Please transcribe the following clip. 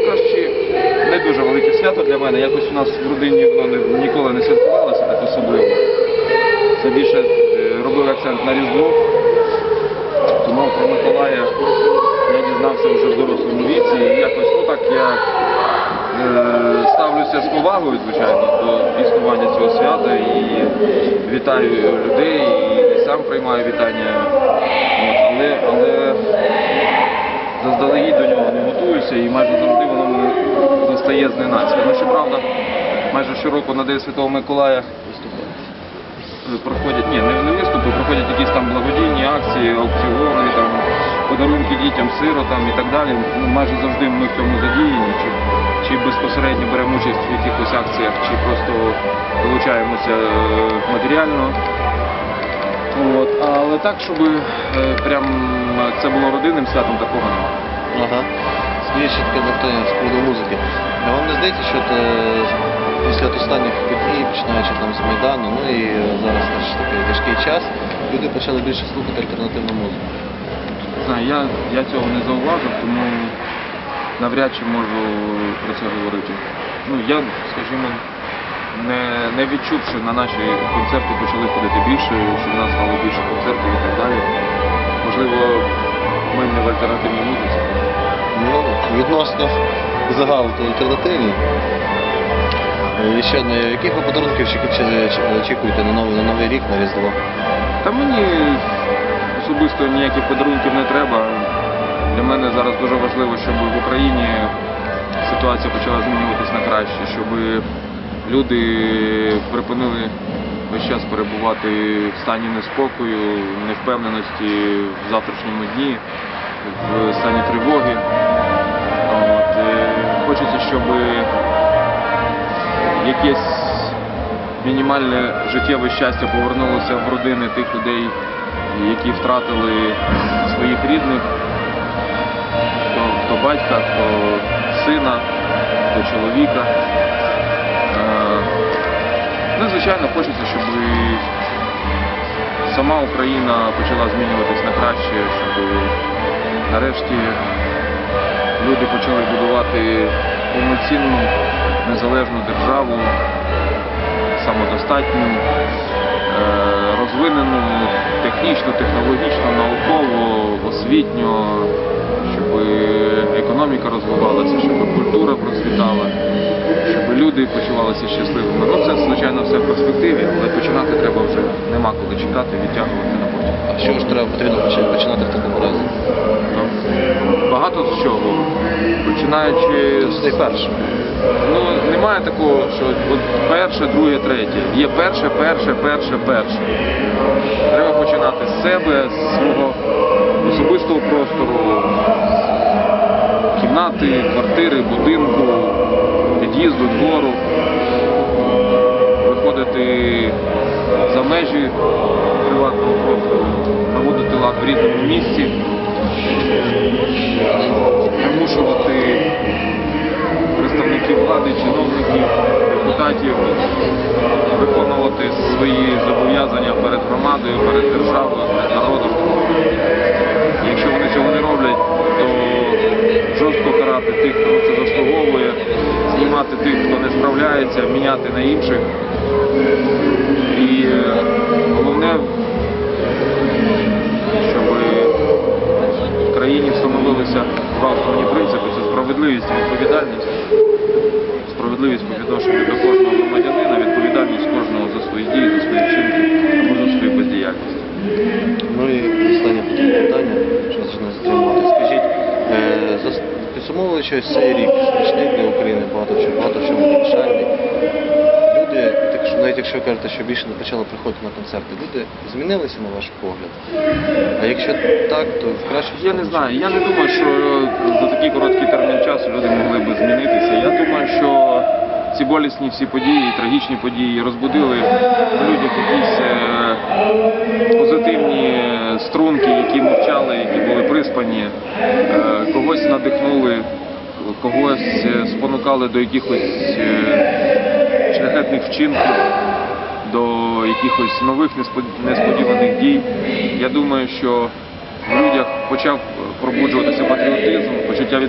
чесно не дуже велике свято для мене. Якось у нас в родині воно ніколи не святкувалося так особливо. Це більше е, робив акцент на Різдво. Тому про Миколая я дізнався вже в дорослому віці. І якось ну так я е, ставлюся з повагою, звичайно, до існування цього свята і вітаю людей, і сам приймаю вітання. Але, але нього і майже завжди воно мене застає зненацька. Ну, щоправда, майже щороку на День Святого Миколая проходять, ні, не, не виступи, проходять якісь там благодійні акції, аукціони, там, подарунки дітям, сиротам і так далі. Ну, майже завжди ми в цьому задіяні, чи, чи безпосередньо беремо участь в якихось акціях, чи просто долучаємося е, матеріально. От, але так, щоб е, прям це було родинним святом, такого немає. Ага. Ще таке з приводу музики. А вам не здається, що от, е, після останніх подій, починаючи там з Майдану, ну і зараз теж такий тяжкий час, люди почали більше слухати альтернативну музику. Не Знаю, я, я цього не зауважив, тому навряд чи можу про це говорити. Ну, я, скажімо, не, не відчувши на наші концерти почали ходити більше, що в нас стало більше концертів і так далі. Можливо, ми не в альтернативній музиці. Відносно загалу. Е, І ще одне, яких ви подарунків очікуєте на новий, на новий рік, на Різдво? Та мені особисто ніяких подарунків не треба. Для мене зараз дуже важливо, щоб в Україні ситуація почала змінюватись на краще, щоб люди припинили весь час перебувати в стані неспокою, невпевненості в завтрашньому дні, в стані тривоги. От, е, хочеться, щоб якесь мінімальне життєве щастя повернулося в родини тих людей, які втратили своїх рідних, хто, хто батька, хто сина, хто чоловіка. Е, Ну, звичайно, хочеться, щоб сама Україна почала змінюватись на краще, щоб нарешті люди почали будувати повноцінну незалежну державу, самодостатню, е, розвинену технічно, технологічно, науково, освітньо, щоб економіка розвивалася, щоб культура процвітала, щоб люди почувалися щасливими. Ну це, звичайно, все в перспективі, але починати треба вже нема коли чекати, відтягувати на потім. А що ж треба потрібно починати в такому разі? Багато з чого. Починаючи з Найперше. Ну, немає такого, що от перше, друге, третє. Є перше, перше, перше, перше. Треба починати з себе, з свого особистого простору, кімнати, квартири, будинку, під'їзду, двору. Виходити за межі приватного простору, наводити лад в рідному місці, примушувати влади, чиновників, депутатів виконувати свої зобов'язання перед громадою, перед державою, перед народом. Якщо вони цього не роблять, то жорстко карати тих, хто це заслуговує, знімати тих, хто не справляється, міняти на інших. І е, головне, е, зас- підсумовуючи цей рік, страшний для України, багато чому, багато чому вирішальний. Люди, так що навіть якщо кажете, що більше не почали приходити на концерти, люди змінилися на ваш погляд. А якщо так, то в краще Я не знаю, я не думаю, що за такий короткий термін часу люди могли би змінитися. Я думаю, що ці болісні всі події, трагічні події розбудили в людях якісь е, позитивні струнки, які мовчали, приспані, е, когось надихнули, когось е, спонукали до якихось е, шляхетних вчинків. До якихось нових несподіваних дій. Я думаю, що в людях почав пробуджуватися патріотизм, почуття від.